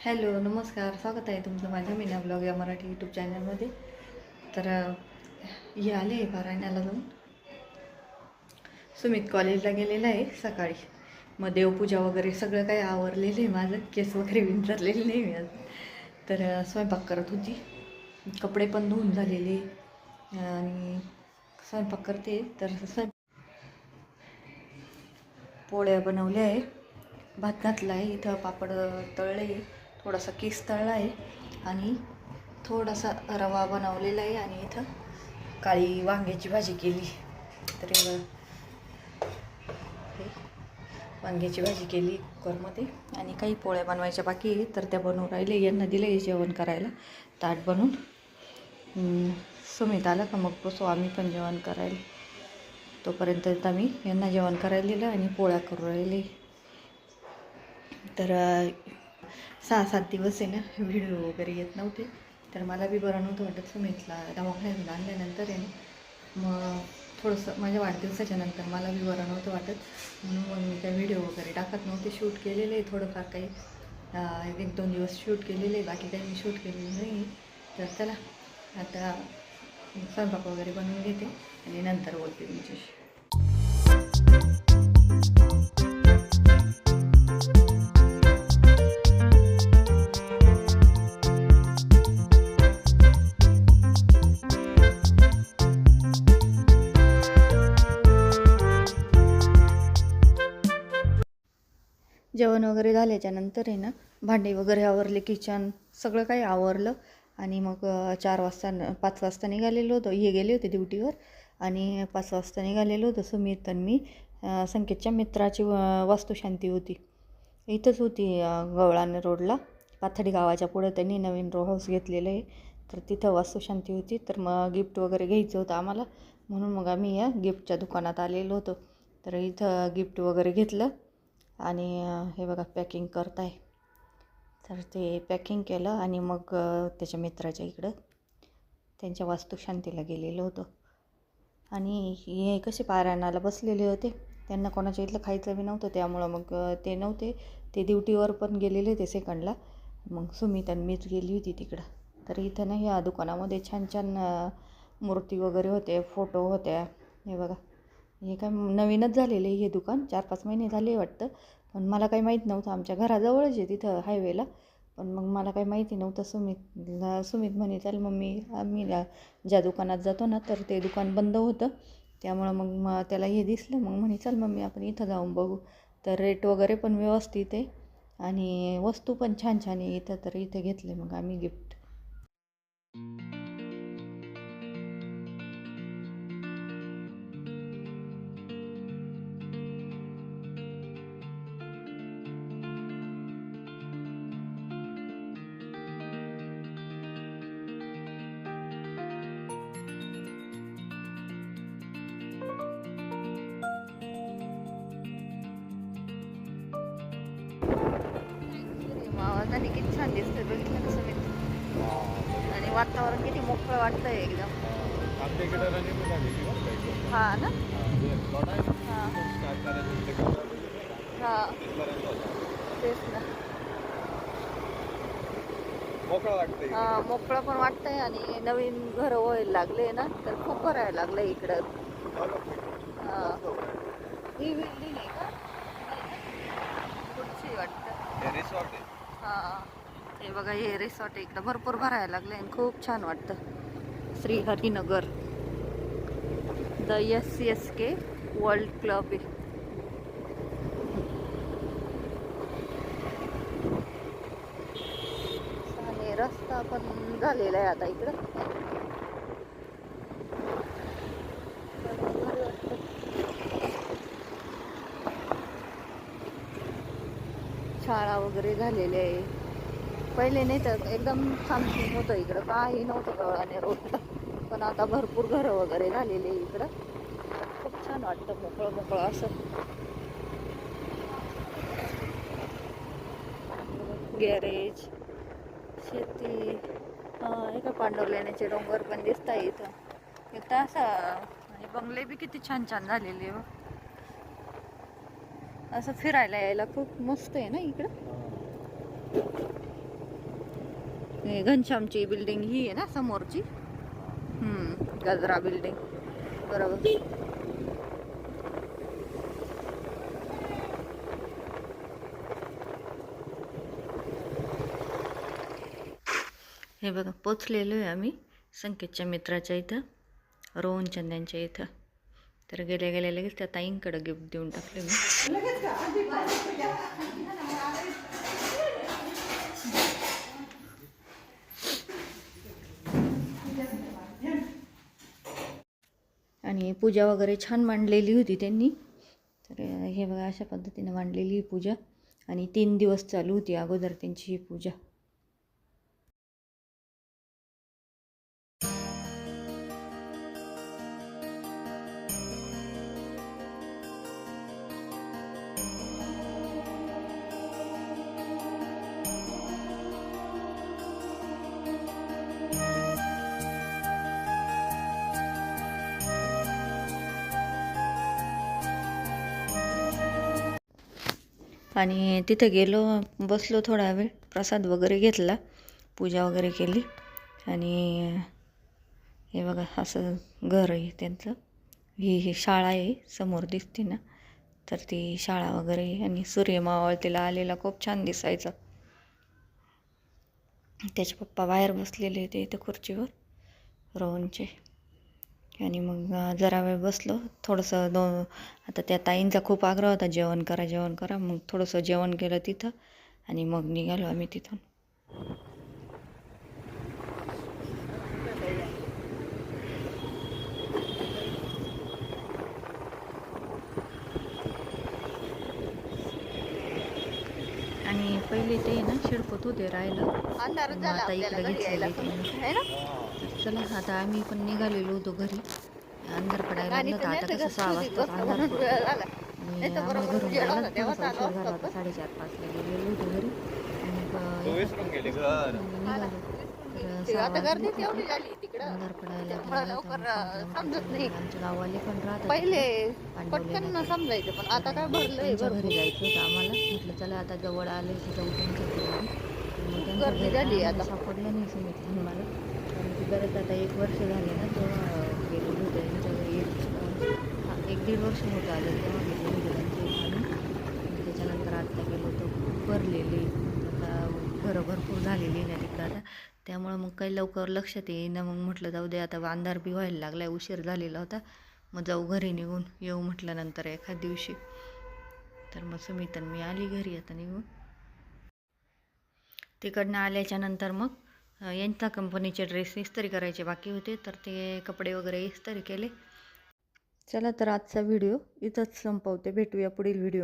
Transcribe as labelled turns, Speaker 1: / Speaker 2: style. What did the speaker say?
Speaker 1: Hello नमस्कार. स्वागत आहे तुमचं माझ्या मीना ब्लॉग या मराठी यूट्यूब चॅनलमध्ये. तर हे आले आहे पारायणाला जाऊन. सुमित कॉलेजला गेलेला आहे सकाळी. मग देवपूजा वगैरे सगळं काही आवरलेलं आहे माझं. केस वगैरे विंचरलेले नाही मी आज. तर स्वयंपाक करत होती. कपडे पण धुवून झालेले. आणि स्वयंपाक करते. तर स्वयं पोळ्या बनवल्या आहे. भात घातला आहे. इथं पापड तळले आहे. थोडासा केस तळला आहे आणि थोडासा रवा बनवलेला आहे आणि इथं काळी वांग्याची भाजी केली. तर हे वांग्याची भाजी केली कुकरमध्ये. आणि काही पोळ्या बनवायच्या बाकी आहे तर त्या बनवून राहिले. यांना दिलं आहे जेवण करायला. ताट बनवून. सुमित आला का मग बसू आम्ही पण जेवण करायला. तोपर्यंत आम्ही यांना जेवण करायला दिलं आणि पोळ्या करू राहिले. तर सहा सात दिवस आहे ना व्हिडिओ वगैरे येत नव्हते. तर मला बी बरं नव्हतं वाटत सुमितला दवाखान्यात आणल्यानंतर आहे ना. मग थोडंसं माझ्या वाढदिवसाच्या नंतर मला बी बरं नव्हतं वाटत. म्हणून मग मी काही व्हिडिओ वगैरे टाकत नव्हते शूट केलेले आहे थोडंफार काही. एक दोन दिवस शूट केलेले आहे बाकी काही मी शूट केलेलं नाही तर चला आता स्वयंपाक वगैरे बनवून घेते आणि नंतर बोलते तुमच्याशी. झाल्याच्यानंतर आहे ना भांडे वगैरे आवरले किचन सगळं काही आवरलं. आणि मग चार वाजता न- पाच वाजता निघालेलो होतो. हे गेले होते ड्युटीवर. आणि पाच वाजता निघालेलो होतो. सुमित आणि मी संकेतच्या मित्राची व- वास्तुशांती होती. इथंच होती गवळान गवळाने रोडला. पाथडी गावाच्या पुढं त्यांनी नवीन रो हाऊस घेतलेलं आहे. तर तिथं वास्तुशांती होती. तर मग गिफ्ट वगैरे घ्यायचं होतं आम्हाला. म्हणून मग आम्ही या गिफ्टच्या दुकानात आलेलो होतो. तर इथं गिफ्ट वगैरे घेतलं. आणि हे बघा पॅकिंग करत आहे तर ते पॅकिंग केलं आणि मग त्याच्या मित्राच्या इकडं त्यांच्या वास्तुशांतीला गेलेलो होतो. आणि हे कसे पारायणाला बसलेले होते त्यांना कोणाच्या इथलं खायचं बी नव्हतं त्यामुळं मग ते नव्हते. ते ड्युटीवर पण गेलेले होते सेकंडला मग सुमित आणि मीच गेली होती तिकडं. तर इथं ना ह्या दुकानामध्ये छान छान मूर्ती वगैरे होते फोटो होत्या. हे बघा. हे काय नवीनच झालेलं आहे हे दुकान. चार पाच महिने झाले वाटतं. पण मला काही माहीत नव्हतं. आमच्या घराजवळच आहे तिथं हायवेला पण मग मला काही माहिती नव्हतं. सुमित सुमित म्हणे चल मम्मी आम्ही ज्या- ज्या दुकानात जातो ना तर ते दुकान बंद होतं. त्यामुळं मग म त्याला हे दिसलं. मग म्हणे चल मम्मी आपण इथं जाऊन बघू. तर रेट वगैरे पण व्यवस्थित आहे. आणि वस्तू पण छान छान आहे. इथं तर इथे घेतले मग आम्ही गिफ्ट आवाजाने किती छान दिसतंय. बघितलं ना सुमित आणि वातावरण किती मोकळं वाटतंय एकदम. हा ना?
Speaker 2: हा, हे.
Speaker 1: हा हा. तेच ना. हा मोकळं पण वाटतंय आणि नवीन घरं व्हायला लागले ना तर खूप भरायला लागलं इकडं. हा. ही बिल्डिंग आहे का? कुठची वाटतं?
Speaker 2: हे
Speaker 1: हे बघा हे रिसॉर्ट इकडं. भरपूर भरायला लागले आणि खूप छान वाटतं. Shriharinagar. The S C S K world club आहे. रस्ता पण झालेला आहे आता इकडं. शाळा वगैरे झालेल्या आहे. पहिले नाही तर एकदम शांती होतं इकडं. काही नव्हतं कळाने रोडला पण आता भरपूर घरं वगैरे झालेले आहे इकडं. खूप छान वाटतं मोकळं मोकळं असं. गॅरेज शेती. हा, पांडवल्याण्याचे डोंगर पण दिसत आहे इथं इथं असं आणि बंगले बी किती छान छान झालेले आहे हो. असं फिरायला यायला खूप मस्त आहे ना इकडं? हे घनश्यामची बिल्डिंग ही आहे ना समोरची? हम्म, गजरा बिल्डिंग बरोबर. हे बघा पोचलेलो आहे आम्ही संकेतच्या मित्राच्या इथं रोहन चंद्यांच्या इथं. तर गेल्या गेल्या लगेच त्या ताईंकडे गिफ्ट देऊन टाकले मी. आणि पूजा वगैरे छान मांडलेली होती त्यांनी. तर हे बघा अशा पद्धतीने मांडलेली ही पूजा. आणि तीन दिवस चालू होती अगोदर त्यांची ही पूजा. आणि तिथे गेलो बसलो थोडा वेळ प्रसाद वगैरे घेतला पूजा वगैरे केली. आणि हे बघा असं घर आहे त्यांचं. ही ही शाळा आहे समोर दिसते ना. तर ती शाळा वगैरे आणि सूर्य मावळतीला आलेला खूप छान दिसायचा. त्याचे पप्पा बाहेर बसलेले होते इथे खुर्चीवर रोहनचे. आणि मग जरा वेळ बसलो. थोडंसं दो आता त्या ताईंचा खूप आग्रह होता जेवण करा जेवण करा. मग थोडंसं जेवण केलं तिथं आणि मग निघालो आम्ही तिथून. आणि पहिले ते ना शिरपत होते राहिलं आता इकडे घेतलेले चला आता आम्ही पण निघालेलो होतो घरी. अंधार पडायला लागलं तर आता कसं सहा वाजता अंधार घरून झाला होता साडेचार पाचला गेलेलो होतो घरी. तिथे. अंधार पडायला आमच्या गाववाले पण राहतात.
Speaker 3: पहिले. पटकन समजायचं पण आता काय भरलंय
Speaker 1: त्यांच्या घरी जायचं होतं आम्हाला. म्हटलं चला आता जवळ आले मग त्यांच्या घरी.
Speaker 3: झाली
Speaker 1: आम्हाला
Speaker 3: आता.
Speaker 1: सापडलं नाही सांगितलं मला बरंच आता एक वर्ष झाले ना तेव्हा गेलो होतो. त्यांच्या घरी एक एक दीड वर्ष होतं आलं तेव्हा गेलो होतो त्यांच्या आम्ही. आणि त्याच्यानंतर आत्ता गेलो होतो भरलेली आता घरं भरपूर झालेली ना तिकडं आता. त्यामुळं मग काही लवकर लक्षात येईना. मग म्हटलं जाऊ दे आता अंधार बी व्हायला लागला आहे उशीर झालेला होता. मग जाऊ घरी निघून येऊ म्हटलं नंतर एखाद दिवशी. तर मग सुमित मी आली घरी आता निघून. तिकडनं आल्याच्यानंतर मग यांच्या कंपनीचे ड्रेस इस्त्री करायचे बाकी होते तर ते कपडे वगैरे इस्त्री केले. चला तर आजचा व्हिडिओ इथंच संपवते. भेटूया पुढील व्हिडिओ